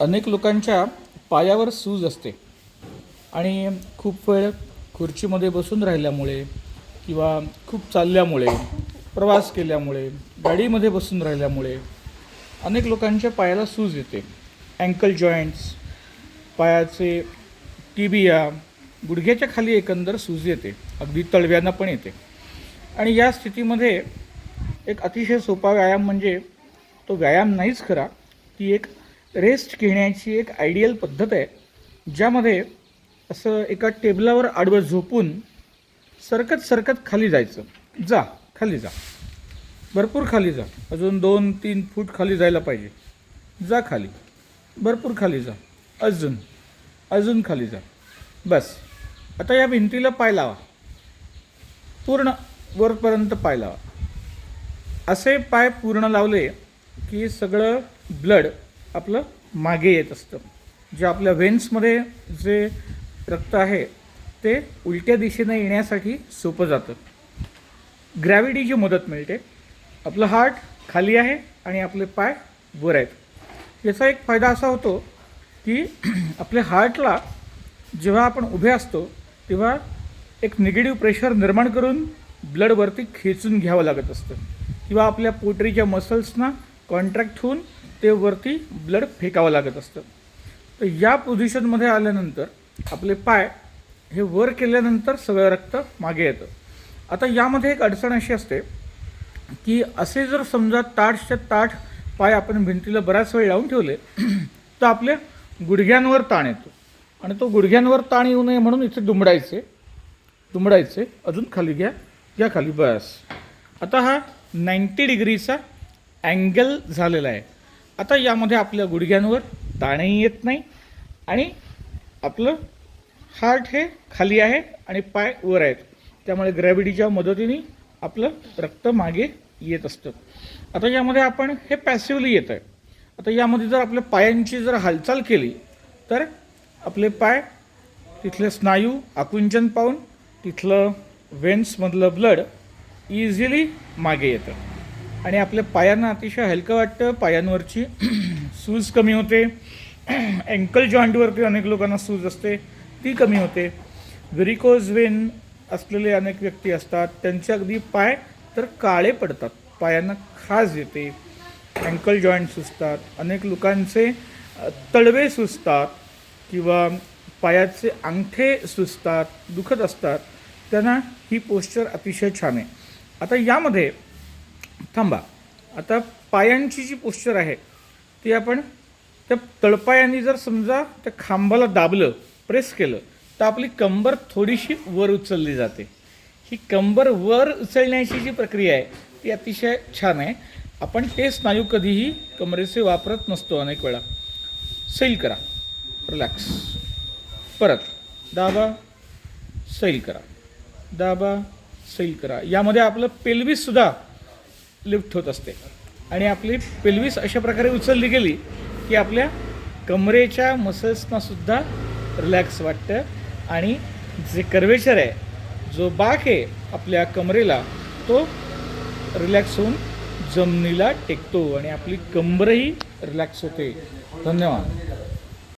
अनेक लोकांच्या पायावर सूज असते. आणि खूप वेळ खुर्चीमध्ये बसून राहिल्यामुळे किंवा खूप चालल्यामुळे प्रवास केल्यामुळे गाडीमध्ये बसून राहिल्यामुळे अनेक लोकांच्या पायाला सूज येते. अँकल जॉईंट्स पायाचे टिबिया गुडघ्याच्या खाली एकंदर सूज येते. अगदी तळव्यांना पण येते. आणि या स्थितीमध्ये एक अतिशय सोपा व्यायाम म्हणजे तो व्यायाम नाहीच खरा ती एक रेस्ट घेण्याची एक आयडियल पद्धत आहे ज्यामध्ये असं एका टेबलावर आडवं झोपून सरकत सरकत खाली जायचं. जा खाली जा. भरपूर खाली जा. अजून दोन तीन फूट खाली जायला पाहिजे. जा खाली. भरपूर खाली जा. अजून. अजून खाली जा. बस. आता या भिंतीला पाय लावा. पूर्ण वरपर्यंत पाय लावा. असे पाय पूर्ण लावले की सगळं ब्लड आपलं मागे येत असतं. जे आपल्या व्हेन्समध्ये जे रक्त आहे ते उलट्या दिशेने येण्यासाठी सोपं जातं. ग्रॅव्हिटीची मदत मिळते. आपलं हार्ट खाली आहे आणि आपले पाय वर आहेत. याचा एक फायदा असा होतो की आपल्या हार्टला जेव्हा आपण उभे असतो तेव्हा एक निगेटिव्ह प्रेशर निर्माण करून ब्लडवरती खेचून घ्यावं लागत असतं. किंवा आपल्या पोटरीच्या मसल्सना कॉन्ट्रॅक्ट होऊन ते वरती ब्लड फेकावं लागत असतं. तर या पोझिशनमध्ये आल्यानंतर आपले पाय हे वर केल्यानंतर सगळं रक्त मागे येतं. आता यामध्ये एक अडचण अशी असते की असे जर समजा ताठच्या ताठ पाय आपण भिंतीला बराच वेळ लावून ठेवले तर आपल्या गुडघ्यांवर ताण येतो. आणि तो गुडघ्यांवर ताण येऊ नये म्हणून इथे दुमडायचे दुमडायचे. अजून खाली घ्या या खाली बस. आता हा नाईंटी डिग्रीचा अँगल झालेला आहे. आता यामध्ये आपल्या गुडघ्यांवर ताणही येत नाही आणि आपलं हार्ट हे खाली आहे आणि पाय वर आहेत. त्यामुळे ग्रॅव्हिटीच्या मदतीने आपलं रक्त मागे येत असतं. आता यामध्ये आपण हे पॅसिवली येत आहे. आता यामध्ये जर आपल्या पायांची जर हालचाल केली तर आपले पाय तिथले स्नायू आकुंचन पाहून तिथलं वेन्समधलं ब्लड इझिली मागे येतं. आणि आपल्या पायांना अतिशय हलकं वाटतं. पायांवरची सूज कमी होते. अँकल जॉईंटवरती अनेक लोकांना सूज असते. ती कमी होते. व्हेरिकोज वेन असलेले अनेक व्यक्ती असतात. त्यांचे अगदी पाय तर काळे पडतात. पायांना खाज येते. अँकल जॉईंट सुचतात अनेक लोकांचे तळवे सुचतात किंवा पायाचे अंगठे सुचतात दुखत असतात. त्यांना ही पोस्चर अतिशय छान आहे. आता यामध्ये थांबा. आता पायांची जी पोश्चर आहे ती आपण त्या तळपायांनी जर समजा त्या खांबाला दाबलं प्रेस केलं तर आपली कंबर थोडीशी वर उचलली जाते. ही कंबर वर उचलण्याची जी प्रक्रिया आहे ती अतिशय छान आहे. आपण ते स्नायू कधीही कमरेचे वापरत नसतो अनेक वेळा. सैल करा. रिलॅक्स परत. दाबा. सैल करा. दाबा. सैल करा. यामध्ये आपलं पेल्विससुद्धा लिफ्ट होत असते. आणि आपली पेल्विस अशा प्रकारे उचलली गेली की आपल्या कमरेच्या मसल्सनासुद्धा रिलॅक्स वाटतं. आणि जे कर्वेचर आहे जो बाक आहे आपल्या कमरेला तो रिलॅक्स होऊन जमिनीला टेकतो आणि आपली कंबरही रिलॅक्स होते. धन्यवाद.